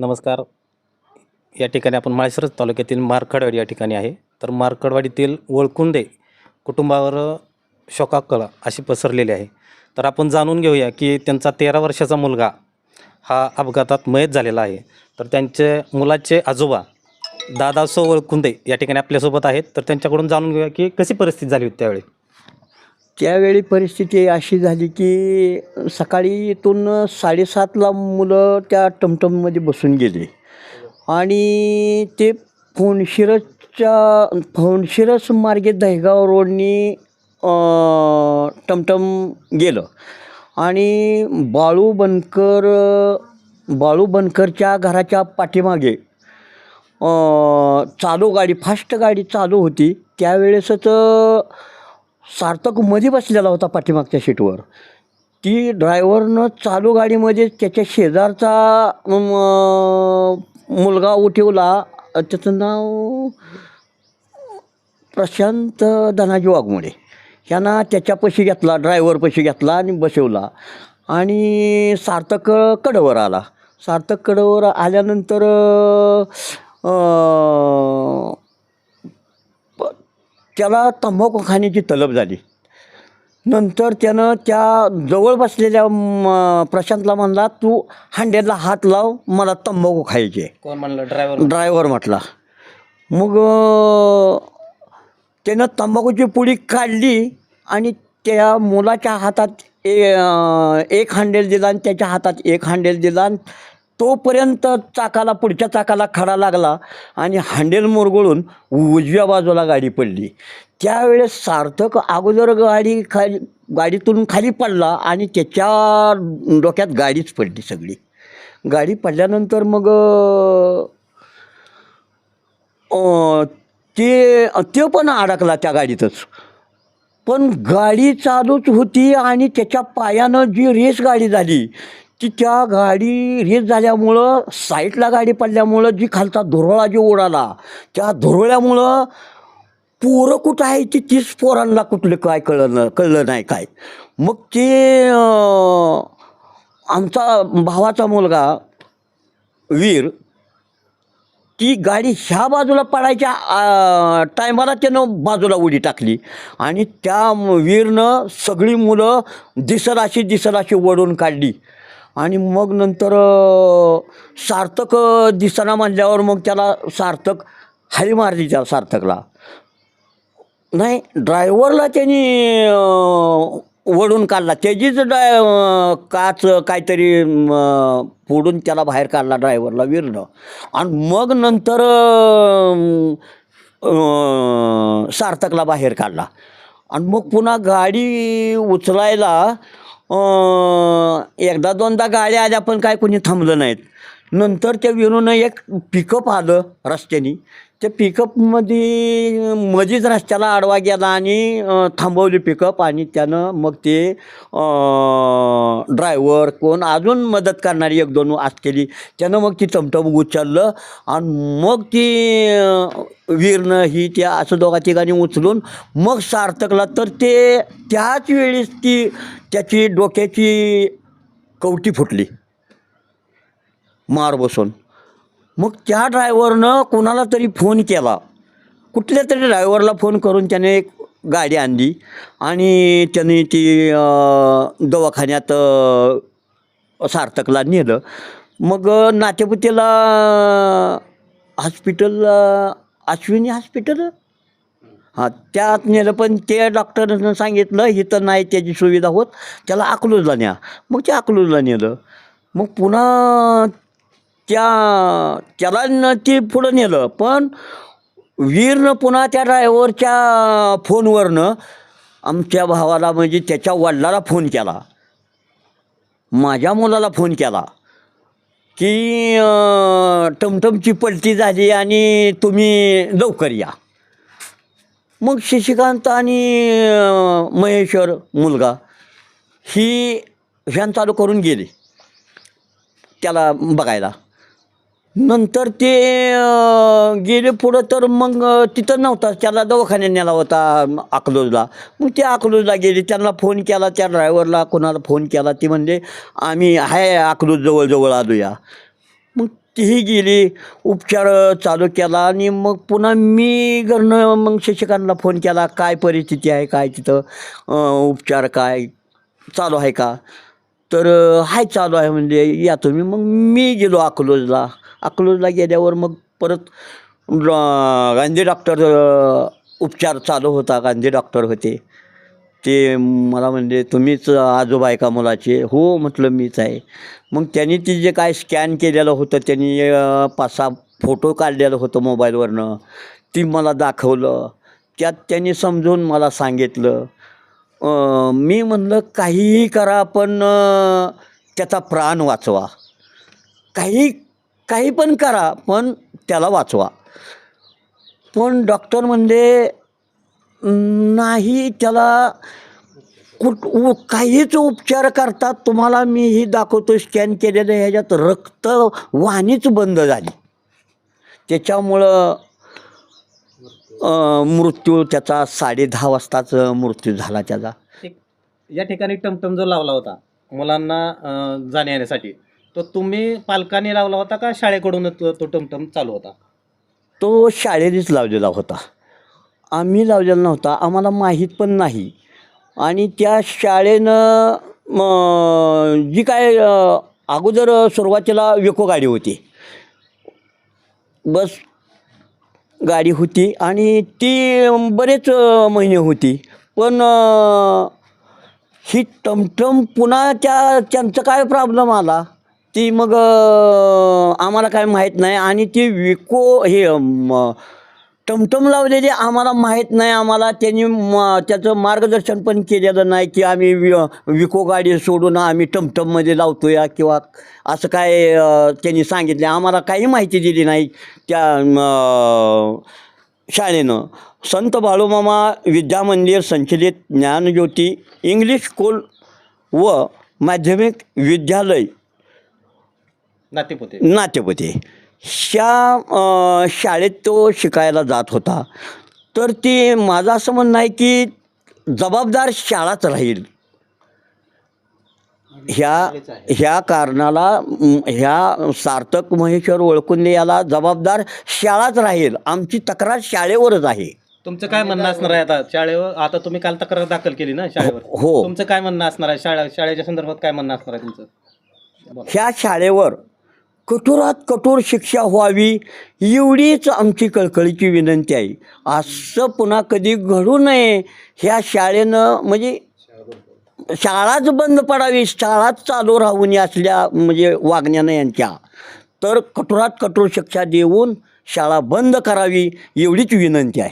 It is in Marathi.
नमस्कार. या ठिकाणी आपण माळशिरस तालुक्यातील मार्कडवाडी या ठिकाणी आहे. तर मार्कडवाडीतील वळकुंदे कुटुंबावर शोकाकळा अशी पसरलेली आहे. तर आपण जाणून घेऊया की त्यांचा तेरा वर्षाचा मुलगा हा अपघातात मयत झालेला आहे. तर त्यांचे मुलाचे आजोबा दादासो वळकुंदे या ठिकाणी आपल्यासोबत आहेत. तर त्यांच्याकडून जाणून घेऊया की कशी परिस्थिती झाली होती त्यावेळी? त्यावेळी परिस्थिती अशी झाली की सकाळी इथून साडेसातला मुलं त्या टमटममध्ये बसून गेले. आणि ते फोनशिरसच्या फोनशिरस मार्गे दहेगाव रोडनी टमटम गेलं. आणि बाळू बनकर बाळू बनकरच्या घराच्या पाठीमागे चालू गाडी फास्ट गाडी चालू होती. त्यावेळेसच सार्थकमध्ये बसलेला होता पाठीमागच्या सीटवर. ती ड्रायव्हरनं चालू गाडीमध्ये त्याच्या शेजारचा मुलगा उठवला. त्याचं नाव प्रशांत धनाजी वाघमोडे. ह्यांना त्याच्यापाशी घेतला ड्रायव्हरपाशी घेतला आणि बसवला. आणि सार्थक कडवर आला. सार्थक कडवर आल्यानंतर त्याला तंबाखू खाण्याची तलब झाली. नंतर त्यानं त्या जवळ बसलेल्या प्रशांतला म्हणला तू हांड्याला हात लाव मला तंबाखू खायचे. कोण म्हणलं? ड्रायव्हर ड्रायव्हर म्हटला. मग त्यानं तंबाखूची पुडी काढली आणि त्या मुलाच्या हातात ए एक हांडेल दिला आणि त्याच्या हातात एक हांडेल दिला आणि तोपर्यंत चाकाला पुढच्या चाकाला खडा लागला आणि हांडेल मुरगळून उजव्या बाजूला गाडी पडली. त्यावेळेस सार्थक अगोदर गाडी खाली गाडीतून खाली पडला आणि त्याच्या डोक्यात गाडीच पडली सगळी. गाडी पडल्यानंतर मग ते ते पण अडकला त्या गाडीतच. पण गाडी चालूच होती आणि त्याच्या पायानं जी रेस गाडी झाली ती त्या गाडी रेस झाल्यामुळं साईडला गाडी पडल्यामुळं जी खालचा धुरळा जी उडाला त्या धुरळ्यामुळं पोरं कुठं आहे ती तीच पोरांना कुठलं काय कळलं कळलं नाही काय. मग ते आमचा भावाचा मुलगा वीर ती गाडी ह्या बाजूला पडायच्या टायमाला त्यानं बाजूला उडी टाकली. आणि त्या वीरनं सगळी मुलं दिसल अशी दिसल अशी ओढून काढली. आणि मग नंतर सार्थक दिसाना म्हणल्यावर मग त्याला सार्थक हाली मारली त्या सार्थकला. नाही ड्रायव्हरला त्यांनी वळून काढला. त्याचीच ड्राय काच काहीतरी फोडून त्याला बाहेर काढला ड्रायव्हरला विरणं. आणि मग नंतर सार्थकला बाहेर काढला. आणि मग पुन्हा गाडी उचलायला एकदा दोनदा गाड्या आल्या पण काय कोणी थांबलं नाहीत. नंतर त्या विनूनं एक पिकअप आलं रस्त्याने. त्या पिकअपमध्ये मध्येच रस्त्याला आडवा गेला आणि थांबवली पिकअप आणि त्यानं मग ते ड्रायव्हर कोण अजून मदत करणारी एक दोन असलेली त्यानं मग ती टमटम उचललं आणि मग ती वीरनं ही त्या असं दोघा ठिकाणी उचलून मग सार्थकला तर ते त्याच वेळेस ती त्याची डोक्याची कवटी फुटली. मार बसून. मग त्या ड्रायव्हरनं कोणाला तरी फोन केला. कुठल्या तरी ड्रायव्हरला फोन करून त्याने एक गाडी आणली आणि त्याने ती दवाखान्यात सार्थकला नेलं. मग अं, नातेपुतेला हॉस्पिटल अश्विनी हॉस्पिटल? हां त्यात नेलं. पण ते डॉक्टरनं सांगितलं इथं नाही त्याची सुविधा होत. त्याला अकलूजला न्या. मग ते अकलूजला नेलं. मग पुन्हा त्या त्याला ती ते पुढं नेलं. पण वीरनं पुन्हा त्या ड्रायव्हरच्या फोनवरनं आमच्या भावाला म्हणजे त्याच्या वडिलाला फोन केला. माझ्या मुलाला फोन केला की टमटमची पलटी झाली आणि तुम्ही लवकर या. मग शशिकांत आणि महेश्वर मुलगा ही व्हॅन चालू करून गेले. त्याला बघायला. नंतर ते अं, गेले पुढं तर मग अं, तिथं नव्हता. त्याला दवाखान्यात नेला होता अं, अकलूजला. मग ते अकलूजला गेले. त्यांना फोन केला. त्या ड्रायव्हरला कोणाला फोन केला. ती म्हणले आम्ही आहे अकलूज जवळजवळ आलूया. मग तीही गेली. उपचार चालू केला. आणि मग पुन्हा मी घरनं मग शिक्षकांना फोन केला. काय परिस्थिती आहे? काय तिथं? अं, उपचार काय? चालू आहे का? तर हाय चालू आहे म्हणजे या तुम्ही. मग मी गेलो अकलोजला. अकलोजला गेल्यावर मग परत गांधी डॉक्टर उपचार चालू होता. गांधी डॉक्टर होते. ते मला म्हणजे तुम्हीच आजोबा आहे का मुलाचे? हो म्हटलं मीच आहे. मग त्यांनी ती जे काय स्कॅन केलेलं होतं त्यांनी पाच सहा फोटो काढलेलं होतं मोबाईलवरनं. ती मला दाखवलं. त्यात त्यांनी समजून मला सांगितलं. मी म्हणलं काहीही करा पण त्याचा प्राण वाचवा. काही काही पण करा पण त्याला वाचवा. पण डॉक्टर म्हणले नाही त्याला कुठ उ- काहीच उपचार करतात. तुम्हाला मी ही दाखवतो स्कॅन केलेलं ह्याच्यात रक्त वाहनीच बंद झाली. त्याच्यामुळं मृत्यू त्याचा साडे दहा वाजताच मृत्यू झाला त्याचा. या ठिकाणी टमटम जो लावला होता मुलांना जाण्या येण्यासाठी तो तुम्ही पालकांनी लावला होता का शाळेकडून तो टमटम चालू होता? तो शाळेनेच लावलेला होता. आम्ही लावलेला नव्हता आम्हाला माहीत पण नाही. आणि त्या शाळेनं म, जी काय अगोदर सुरुवातीला विको गाडी होती. बस गाडी होती आणि ती बरेच महिने होती. पण ही टमटम पुन्हा त्या त्यांचं काय प्रॉब्लेम आला? ती मग आम्हाला काय माहीत नाही आणि ती विको हे म, टमटम लावलेली आम्हाला माहीत नाही आम्हाला त्यांनी म त्याचं मार्गदर्शन पण केलेलं नाही की आम्ही वि विको गाडी सोडून आम्ही टमटममध्ये लावतो या किंवा असं काय त्यांनी सांगितले. आम्हाला काही माहिती दिली नाही त्या शाळेनं. संत बाळूमामा विद्या मंदिर संचलित ज्ञानज्योती इंग्लिश स्कूल व माध्यमिक विद्यालय नातेपुते. नातेपुते. ह्या शाळेत तो शिकायला जात होता. तर ती माझं असं म्हणणं आहे की जबाबदार शाळाच राहील. ह्या ह्या कारणाला ह्या सार्थक महेश्वर ओळखून याला जबाबदार शाळाच राहील. आमची तक्रार शाळेवरच आहे. तुमचं काय म्हणणं असणार आहे आता? शाळेवर आता तुम्ही काल तक्रार दाखल केली ना शाळेवर? हो. तुमचं काय म्हणणं असणार आहे? शाळा शाळेच्या संदर्भात काय म्हणणं असणार आहे तुमचं? ह्या शाळेवर कठोरात कठोर शिक्षा व्हावी एवढीच आमची कळकळीची विनंती आहे. असं पुन्हा कधी घडू नये ह्या शाळेनं म्हणजे शाळाच बंद पडावी शाळाच चालू राहून असल्या म्हणजे वागण्यानं यांच्या. तर कठोरात कठोर शिक्षा देऊन शाळा बंद करावी एवढीच विनंती आहे.